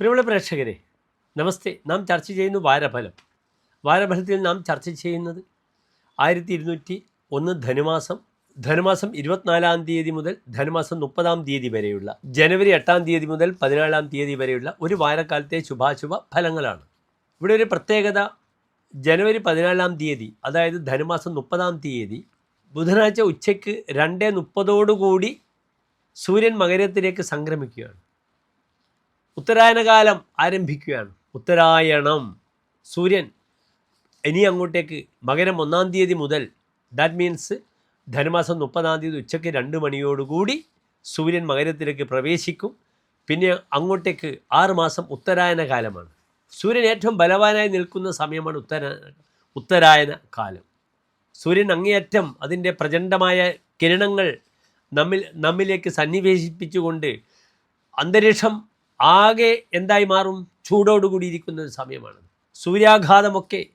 പ്രിയമുള്ള പ്രേക്ഷകരെ നമസ്തേ. നാം ചർച്ച ചെയ്യുന്നു വാരഫലം. വാരഫലത്തിൽ നാം ചർച്ച ചെയ്യുന്നത് ആയിരത്തി ഇരുന്നൂറ്റി ഒന്ന് ധനുമാസം. ധനുമാസം ഇരുപത്തിനാലാം തീയതി മുതൽ ധനുമാസം മുപ്പതാം തീയതി വരെയുള്ള ജനുവരി എട്ടാം തീയതി മുതൽ പതിനാലാം തീയതി വരെയുള്ള ഒരു വാരക്കാലത്തെ ശുഭാശുഭ ഫലങ്ങളാണ്. ഇവിടെ ഒരു പ്രത്യേകത ജനുവരി പതിനാലാം തീയതി അതായത് ധനുമാസം മുപ്പതാം തീയതി ബുധനാഴ്ച ഉച്ചയ്ക്ക് രണ്ട് മുപ്പതോടുകൂടി സൂര്യൻ മകരത്തിലേക്ക് സംക്രമിക്കുകയാണ്. ഉത്തരായനകാലം ആരംഭിക്കുകയാണ്. ഉത്തരായണം. സൂര്യൻ ഇനി അങ്ങോട്ടേക്ക് മകരം ഒന്നാം തീയതി മുതൽ ദാറ്റ് മീൻസ് ധനുമാസം മുപ്പതാം തീയതി ഉച്ചയ്ക്ക് രണ്ട് മണിയോടുകൂടി സൂര്യൻ മകരത്തിലേക്ക് പ്രവേശിക്കും. പിന്നെ അങ്ങോട്ടേക്ക് ആറ് മാസം ഉത്തരായന കാലമാണ് സൂര്യൻ ഏറ്റവും ബലവാനായി നിൽക്കുന്ന സമയമാണ് ഉത്തര ഉത്തരായന കാലം. സൂര്യൻ അങ്ങേയറ്റം അതിന്റെ പ്രചണ്ഡമായ കിരണങ്ങൾ നമ്മിൽ നമ്മിലേക്ക് സന്നിവേശിപ്പിച്ചുകൊണ്ട് അന്തരീക്ഷം ആകെ എന്തായി മാറും? ചൂടോടുകൂടിയിരിക്കുന്ന ഒരു സമയമാണ്. സൂര്യാഘാതമൊക്കെ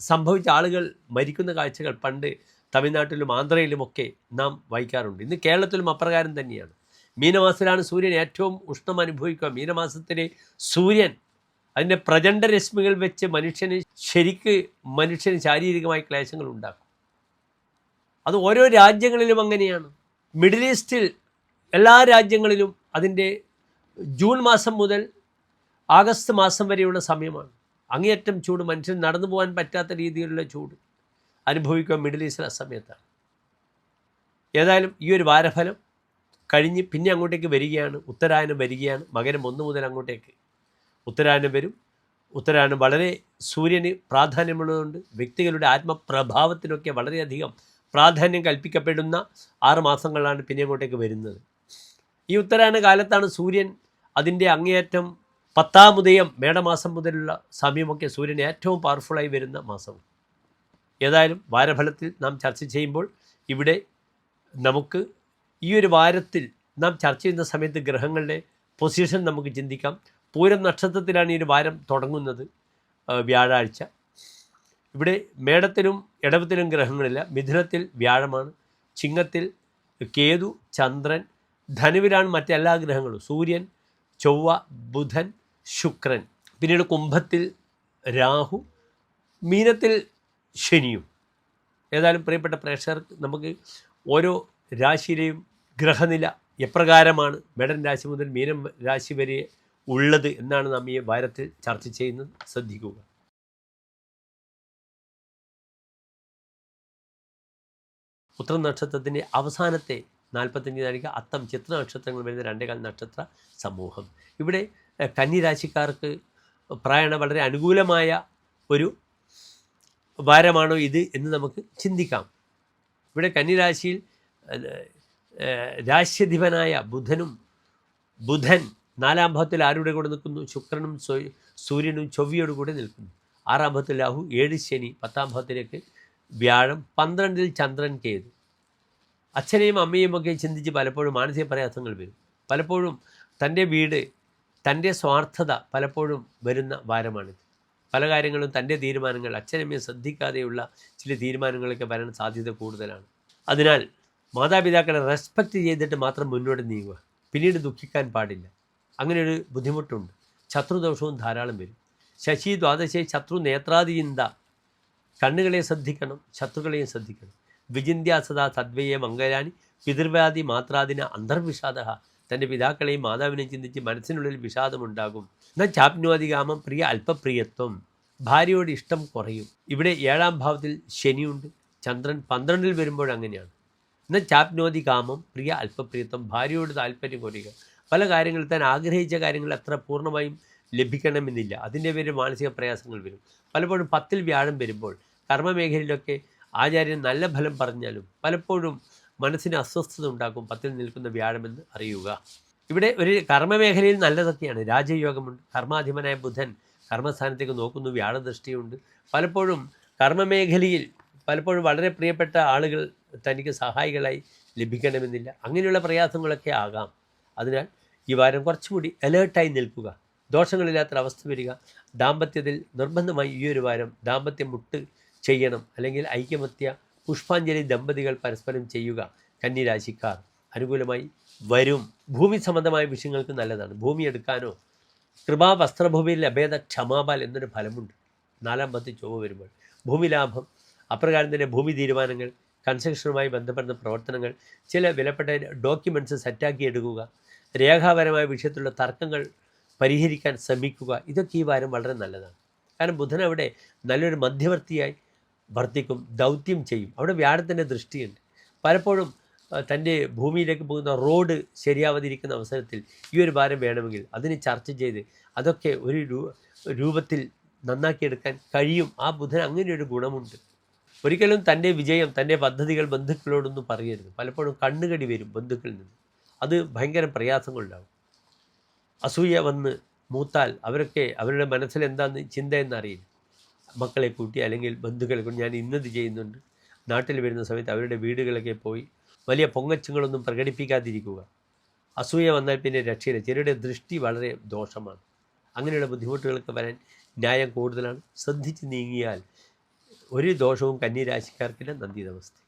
സംഭവിച്ച ആളുകൾ മരിക്കുന്ന കാഴ്ചകൾ പണ്ട് തമിഴ്നാട്ടിലും ആന്ധ്രയിലുമൊക്കെ നാം വായിക്കാറുണ്ട്. ഇന്ന് കേരളത്തിലും അപ്രകാരം തന്നെയാണ്. മീനമാസത്തിലാണ് സൂര്യൻ ഏറ്റവും ഉഷ്ണം അനുഭവിക്കുക മീനമാസത്തിലെ സൂര്യൻ അതിന്റെ പ്രചണ്ഡ രശ്മികൾ വെച്ച് മനുഷ്യന് ശരിക്ക് മനുഷ്യന് ശാരീരികമായി ക്ലേശങ്ങൾ ഉണ്ടാക്കും. അത് ഓരോ രാജ്യങ്ങളിലും അങ്ങനെയാണ്. മിഡിൽ ഈസ്റ്റിൽ എല്ലാ രാജ്യങ്ങളിലും അതിന്റെ ജൂൺ മാസം മുതൽ ആഗസ്റ്റ് മാസം വരെയുള്ള സമയമാണ്. അങ്ങേയറ്റം ചൂട് മനുഷ്യൻ നടന്നു പോകാൻ പറ്റാത്ത രീതിയിലുള്ള ചൂട് അനുഭവിക്കുക മിഡിൽ ഈസ്റ്റിൽ ആ സമയത്താണ്. ഏതായാലും ഈ ഒരു വാരഫലം കഴിഞ്ഞ് പിന്നെ അങ്ങോട്ടേക്ക് വരികയാണ് ഉത്തരായനം വരികയാണ്. മകരം ഒന്ന് മുതൽ അങ്ങോട്ടേക്ക് ഉത്തരായനം വരും. ഉത്തരായനം വളരെ സൂര്യന് പ്രാധാന്യമുള്ളതുകൊണ്ട് വ്യക്തികളുടെ ആത്മപ്രഭാവത്തിനൊക്കെ വളരെയധികം പ്രാധാന്യം കൽപ്പിക്കപ്പെടുന്ന ആറ് മാസങ്ങളാണ് പിന്നെ അങ്ങോട്ടേക്ക് വരുന്നത്. ഈ ഉത്തരായന കാലത്താണ് സൂര്യൻ അതിന്റെ അങ്ങേയറ്റം പത്താം ഉദയം മേടമാസം മുതലുള്ള സമയമൊക്കെ സൂര്യൻ ഏറ്റവും പവർഫുള്ളായി വരുന്ന മാസം ഏതായാലും വാരഫലത്തിൽ നാം ചർച്ച ചെയ്യുമ്പോൾ ഇവിടെ നമുക്ക് ഈ ഒരു വാരത്തിൽ നാം ചർച്ച ചെയ്യുന്ന സമയത്ത് ഗ്രഹങ്ങളുടെ പൊസിഷൻ നമുക്ക് ചിന്തിക്കാം. പൂരം നക്ഷത്രത്തിലാണ് ഈ ഒരു വാരം തുടങ്ങുന്നത് വ്യാഴാഴ്ച. ഇവിടെ മേടത്തിലും ഇടവത്തിലും ഗ്രഹങ്ങളില്ല. മിഥുനത്തിൽ വ്യാഴമാണ്. ചിങ്ങത്തിൽ കേതു ചന്ദ്രൻ ധനുവിലാണ് മറ്റെല്ലാ ഗ്രഹങ്ങളും. സൂര്യൻ ചൊവ്വ ബുധൻ ശുക്രൻ. പിന്നീട് കുംഭത്തിൽ രാഹു മീനത്തിൽ ശനിയും. ഏതായാലും പ്രിയപ്പെട്ട പ്രേക്ഷകർക്ക് നമുക്ക് ഓരോ രാശിയിലെയും ഗ്രഹനില എപ്രകാരമാണ് മേടൻ രാശി മുതൽ മീനം രാശി വരെ ഉള്ളത് എന്നാണ് നാം ഈ വാരത്തിൽ ചർച്ച ചെയ്യുന്നത്. ശ്രദ്ധിക്കുക. ഉത്തര നക്ഷത്രത്തിന്റെ അവസാനത്തെ നാൽപ്പത്തഞ്ച് നാഴിക അത്തം ചിത്ര നക്ഷത്രങ്ങൾ വരുന്ന രണ്ടേകാൽ നക്ഷത്ര സമൂഹം. ഇവിടെ കന്നിരാശിക്കാർക്ക് പ്രായണ വളരെ അനുകൂലമായ ഒരു വാരമാണോ ഇത് എന്ന് നമുക്ക് ചിന്തിക്കാം. ഇവിടെ കന്നിരാശിയിൽ രാശ്യധിപനായ ബുധനും ബുധൻ നാലാം ഭാവത്തിൽ ആരുടെ കൂടെ നിൽക്കുന്നു? ശുക്രനും സൂര്യനും ചൊവ്വയോട് കൂടെ നിൽക്കുന്നു. ആറാം ഭാവത്തിൽ രാഹു ഏഴ് ശനി പത്താം ഭാവത്തിലേക്ക് വ്യാഴം പന്ത്രണ്ടിൽ ചന്ദ്രൻ കേതു. അച്ഛനെയും അമ്മയും ഒക്കെ ചിന്തിച്ച് പലപ്പോഴും മാനസിക പ്രയാസങ്ങൾ വരും. പലപ്പോഴും തന്റെ വീട് തന്റെ സ്വാർത്ഥത പലപ്പോഴും വരുന്ന ഭാരമാണിത് പല കാര്യങ്ങളും തന്റെ തീരുമാനങ്ങൾ അച്ഛനമ്മയെ ശ്രദ്ധിക്കാതെയുള്ള ചില തീരുമാനങ്ങളൊക്കെ വരാൻ സാധ്യത കൂടുതലാണ്. അതിനാൽ മാതാപിതാക്കളെ റെസ്പെക്റ്റ് ചെയ്തിട്ട് മാത്രം മുന്നോട്ട് നീങ്ങുക. പിന്നീട് ദുഃഖിക്കാൻ പാടില്ല. അങ്ങനെയൊരു ബുദ്ധിമുട്ടുണ്ട്. ശത്രുദോഷവും ധാരാളം വരും. ശശി ദ്വാദശി ശത്രു നേത്രാദിചിന്ത കണ്ണുകളെ ശ്രദ്ധിക്കണം ശത്രുക്കളെയും ശ്രദ്ധിക്കണം. വിചിന്യ സദാ സദ്വയെ മംഗലാനി പിതൃവ്യാധി മാത്രാദിന അന്തർവിഷാദ തന്റെ പിതാക്കളെയും മാതാവിനെയും ചിന്തിച്ച് മനസ്സിനുള്ളിൽ വിഷാദമുണ്ടാകും. എന്നാൽ ചാപ്നോധികാമം പ്രിയ അല്പപ്രിയത്വം. ഭാര്യയോട് ഇഷ്ടം കുറയും. ഇവിടെ ഏഴാം ഭാവത്തിൽ ശനിയുണ്ട്. ചന്ദ്രൻ പന്ത്രണ്ടിൽ വരുമ്പോൾ അങ്ങനെയാണ്. എന്നാൽ ചാപ്നോതി കാമം പ്രിയ അല്പപ്രിയത്വം. ഭാര്യയോട് താല്പര്യം കുറയുക. പല കാര്യങ്ങൾ താൻ ആഗ്രഹിച്ച കാര്യങ്ങൾ അത്ര പൂർണമായും ലഭിക്കണമെന്നില്ല. അതിന്റെ പേരിൽ മാനസിക പ്രയാസങ്ങൾ വരും. പലപ്പോഴും പത്തിൽ വ്യാഴം വരുമ്പോൾ കർമ്മമേഖലയിലൊക്കെ ആചാര്യൻ നല്ല ഫലം പറഞ്ഞാലും പലപ്പോഴും മനസ്സിന് അസ്വസ്ഥത ഉണ്ടാക്കും പത്തിൽ നിൽക്കുന്ന വ്യാഴമെന്ന് അറിയുക. ഇവിടെ ഒരു കർമ്മമേഖലയിൽ നല്ലതൊക്കെയാണ് രാജയോഗമുണ്ട്. കർമാധിപനായ ബുധൻ കർമ്മസ്ഥാനത്തേക്ക് നോക്കുന്നു. വ്യാഴദൃഷ്ടിയുണ്ട്. പലപ്പോഴും കർമ്മമേഖലയിൽ പലപ്പോഴും വളരെ പ്രിയപ്പെട്ട ആളുകൾ തനിക്ക് സഹായികളായി ലഭിക്കണമെന്നില്ല. അങ്ങനെയുള്ള പ്രയാസങ്ങളൊക്കെ ആകാം. അതിനാൽ ഈ വാരം കുറച്ചുകൂടി അലേർട്ടായി നിൽക്കുക. ദോഷങ്ങളില്ലാത്തൊരവസ്ഥ വരിക. ദാമ്പത്യത്തിൽ നിർബന്ധമായി ഈ ഒരു വാരം ദാമ്പത്യം മുട്ട് ചെയ്യണം. അല്ലെങ്കിൽ ഐക്യമത്യ പുഷ്പാഞ്ജലി ദമ്പതികൾ പരസ്പരം ചെയ്യുക കന്നിരാശിക്കാർ അനുകൂലമായി വരും. ഭൂമി സംബന്ധമായ വിഷയങ്ങൾക്ക് നല്ലതാണ്. ഭൂമി എടുക്കാനോ കൃപാ വസ്ത്രഭൂമിയിൽ അഭേദ ക്ഷമാപാൽ എന്നൊരു ഫലമുണ്ട്. നാലാം പത്ത് ചൊവ്വ വരുമ്പോൾ. ഭൂമി ലാഭം അപ്രകാരം തന്നെ ഭൂമി തീരുമാനങ്ങൾ കൺസ്ട്രക്ഷനുമായി ബന്ധപ്പെടുന്ന പ്രവർത്തനങ്ങൾ ചില വിലപ്പെട്ട ഡോക്യുമെന്റ്സ് സെറ്റാക്കി എടുക്കുക രേഖാപരമായ വിഷയത്തിലുള്ള തർക്കങ്ങൾ പരിഹരിക്കാൻ ശ്രമിക്കുക ഇതൊക്കെ ഈ വാരം വളരെ നല്ലതാണ്. കാരണം ബുധൻ അവിടെ നല്ലൊരു മധ്യവർത്തിയായി വർത്തിക്കും ദൗത്യം ചെയ്യും. അവിടെ വ്യാഴത്തിന്റെ ദൃഷ്ടിയുണ്ട്. പലപ്പോഴും തന്റെ ഭൂമിയിലേക്ക് പോകുന്ന റോഡ് ശരിയാവാതിരിക്കുന്ന അവസരത്തിൽ ഈ ഒരു ഭാരം വേണമെങ്കിൽ അതിന് ചർച്ച ചെയ്ത് അതൊക്കെ ഒരു രൂപത്തിൽ നന്നാക്കിയെടുക്കാൻ കഴിയും. ആ ബുധൻ അങ്ങനെ ഒരു ഗുണമുണ്ട്. ഒരിക്കലും തന്റെ വിജയം തന്റെ പദ്ധതികൾ ബന്ധുക്കളോടൊന്നും പറയരുത്. പലപ്പോഴും കണ്ണുകടി വരും ബന്ധുക്കളിൽ നിന്ന്. അത് ഭയങ്കര പ്രയാസങ്ങളുണ്ടാവും. അസൂയ വന്ന് മൂത്താൽ അവരൊക്കെ അവരുടെ മനസ്സിൽ എന്താന്ന് ചിന്ത എന്നറിയില്ല. മക്കളെ കൂട്ടി അല്ലെങ്കിൽ ബന്ധുക്കളെ കൂട്ടി ഞാൻ ഇന്നത് ചെയ്യുന്നുണ്ട്. നാട്ടിൽ വരുന്ന സമയത്ത് അവരുടെ വീടുകളൊക്കെ പോയി വലിയ പൊങ്ങച്ചങ്ങളൊന്നും പ്രകടിപ്പിക്കാതിരിക്കുക. അസൂയ വന്നാൽ പിന്നെ രക്ഷയില്ല. ചിലരുടെ ദൃഷ്ടി വളരെ ദോഷമാണ്. അങ്ങനെയുള്ള ബുദ്ധിമുട്ടുകൾക്ക് വരാൻ ന്യായം കൂടുതലാണ്. ശ്രദ്ധിച്ച് നീങ്ങിയാൽ ഒരു ദോഷവും കന്യരാശിക്കാർക്കില്ല. നന്ദി നമസ്തേ.